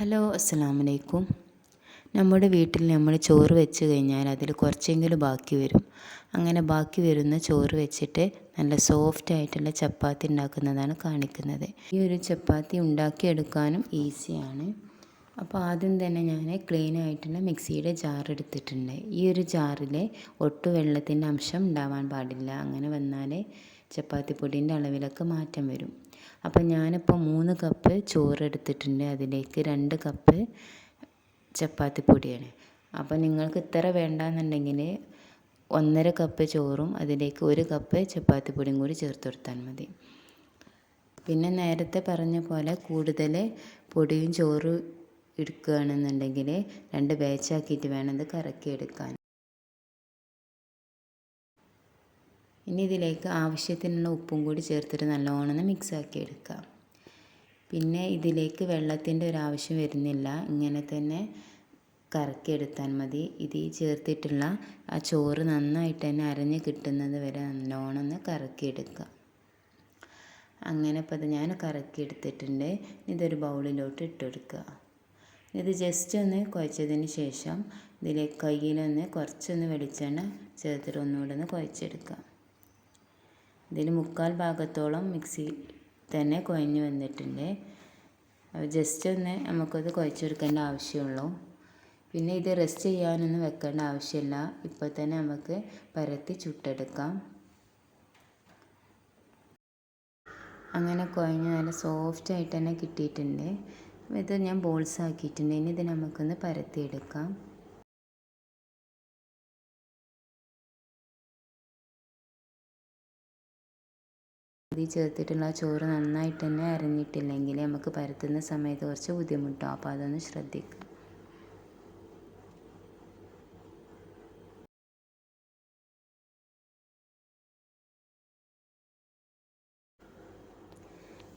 Hello അസ്സാം വലൈക്കും നമ്മുടെ വീട്ടിൽ നമ്മൾ ചോറ് വെച്ച് കഴിഞ്ഞാൽ അതിൽ കുറച്ചെങ്കിലും ബാക്കി വരും. അങ്ങനെ ബാക്കി വരുന്ന ചോറ് വെച്ചിട്ട് നല്ല സോഫ്റ്റ് ആയിട്ടുള്ള ചപ്പാത്തി ഉണ്ടാക്കുന്നതാണ് കാണിക്കുന്നത്. ഈ ഒരു ചപ്പാത്തി ഉണ്ടാക്കിയെടുക്കാനും ഈസിയാണ്. അപ്പോൾ ആദ്യം തന്നെ ഞാൻ ക്ലീൻ ആയിട്ടുള്ള മിക്സിയുടെ ജാർ എടുത്തിട്ടുണ്ട്. ഈ ഒരു ജാറിൽ ഒട്ടു വെള്ളത്തിന്റെ അംശം ഉണ്ടാവാൻ പാടില്ല. അങ്ങനെ വന്നാൽ ചപ്പാത്തി പൊടിന്റെ അളവിലൊക്കെ മാറ്റം വരും. അപ്പോൾ ഞാനിപ്പോൾ മൂന്ന് കപ്പ് ചോറ് എടുത്തിട്ടുണ്ട് അതിലേക്ക് രണ്ട് കപ്പ് ചപ്പാത്തി പൊടിയാണ്. അപ്പോൾ നിങ്ങൾക്ക് ഇത്ര വേണ്ടാന്നുണ്ടെങ്കിൽ ഒന്നര കപ്പ് ചോറും അതിലേക്ക് ഒരു കപ്പ് ചപ്പാത്തി പൊടിയും കൂടി ചേർത്ത് കൊടുത്താൽ മതി. പിന്നെ നേരത്തെ പറഞ്ഞ പോലെ കൂടുതൽ പൊടിയും ചോറും എടുക്കുകയാണെന്നുണ്ടെങ്കിൽ രണ്ട് ബാച്ചാക്കിയിട്ട് വേണം ഇത് കറക്കിയെടുക്കാൻ. ഇനി ഇതിലേക്ക് ആവശ്യത്തിനുള്ള ഉപ്പും കൂടി ചേർത്തിട്ട് നല്ലോണം മിക്സാക്കി എടുക്കാം പിന്നെ ഇതിലേക്ക് വെള്ളത്തിന്റെ ഒരു ആവശ്യം വരുന്നില്ല. ഇങ്ങനെ തന്നെ കറക്കിയെടുത്താൽ മതി. ഇത് ഈ ചേർത്തിട്ടുള്ള ആ ചോറ് നന്നായിട്ട് തന്നെ അരഞ്ഞ് കിട്ടുന്നത് വരെ നല്ലോണം ഒന്ന് കറക്കിയെടുക്കുക അങ്ങനെ ഇപ്പോൾ അത് ഞാൻ കറക്കിയെടുത്തിട്ടുണ്ട് ഇതൊരു ബൗളിലോട്ട് ഇട്ടെടുക്കുക ഇത് ജസ്റ്റ് ഒന്ന് കുഴച്ചതിന് ശേഷം ഇതിലേക്ക് കയ്യിലൊന്ന് കുറച്ചൊന്ന് വെളിച്ചെണ്ണ ചേർത്തിട്ട് ഒന്നുകൂടെ ഒന്ന് കുഴച്ചെടുക്കുക. ഇതിൽ മുക്കാൽ ഭാഗത്തോളം മിക്സി തന്നെ കുഴഞ്ഞ് വന്നിട്ടുണ്ട്. ജസ്റ്റ് ഒന്ന് നമുക്കത് കുഴച്ചെടുക്കേണ്ട ആവശ്യമുള്ളൂ. പിന്നെ ഇത് റെസ്റ്റ് ചെയ്യാനൊന്നും വെക്കേണ്ട ആവശ്യമില്ല. ഇപ്പോൾ തന്നെ നമുക്ക് പരത്തി ചുട്ടെടുക്കാം. അങ്ങനെ കുഴഞ്ഞ് നല്ല സോഫ്റ്റ് ആയിട്ട് തന്നെ കിട്ടിയിട്ടുണ്ട്. ഇത് ഞാൻ ബോൾസ് ആക്കിയിട്ടുണ്ട്. ഇനി ഇത് നമുക്കൊന്ന് പരത്തിയെടുക്കാം. ഇതിൽ ചേർത്തിട്ടുള്ള ചോറ് നന്നായിട്ട് തന്നെ അരഞ്ഞിട്ടില്ലെങ്കിൽ നമുക്ക് പരത്തുന്ന സമയത്ത് കുറച്ച് ബുദ്ധിമുട്ടാവും അപ്പോൾ അതൊന്ന് ശ്രദ്ധിക്കുക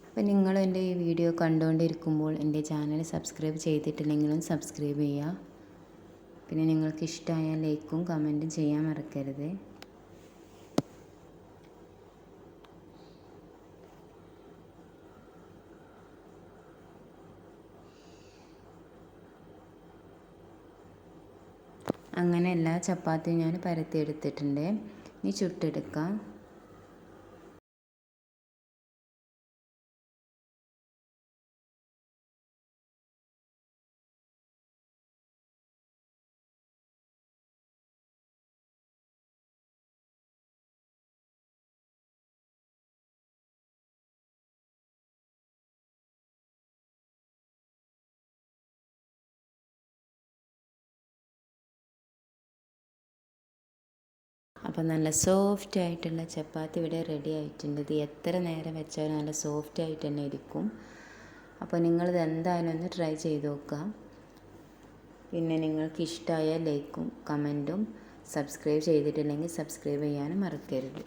അപ്പോൾ നിങ്ങൾ എന്റെ ഈ വീഡിയോ കണ്ടുകൊണ്ടിരിക്കുമ്പോൾ എന്റെ ചാനൽ സബ്സ്ക്രൈബ് ചെയ്തിട്ടില്ലെങ്കിലും സബ്സ്ക്രൈബ് ചെയ്യുക. പിന്നെ നിങ്ങൾക്ക് ഇഷ്ടമായ ലൈക്കും കമന്റും ചെയ്യാൻ മറക്കരുത്. അങ്ങനെ എല്ലാ ചപ്പാത്തിയും ഞാൻ പരത്തി എടുത്തിട്ടുണ്ട്. ഇനി ചുട്ടെടുക്കാം. അപ്പോൾ നല്ല സോഫ്റ്റ് ആയിട്ടുള്ള ചപ്പാത്തി ഇവിടെ റെഡി ആയിട്ടുണ്ട്. ഇത് എത്ര നേരം വെച്ചാലും നല്ല സോഫ്റ്റ് ആയിട്ട് തന്നെ ഇരിക്കും. അപ്പോൾ നിങ്ങളിത് എന്തായാലും ഒന്ന് ട്രൈ ചെയ്ത് നോക്കുക. പിന്നെ നിങ്ങൾക്ക് ഇഷ്ടമായ ലൈക്കും കമന്റും സബ്സ്ക്രൈബ് ചെയ്തിട്ടില്ലെങ്കിൽ സബ്സ്ക്രൈബ് ചെയ്യാനും മറക്കരുത്.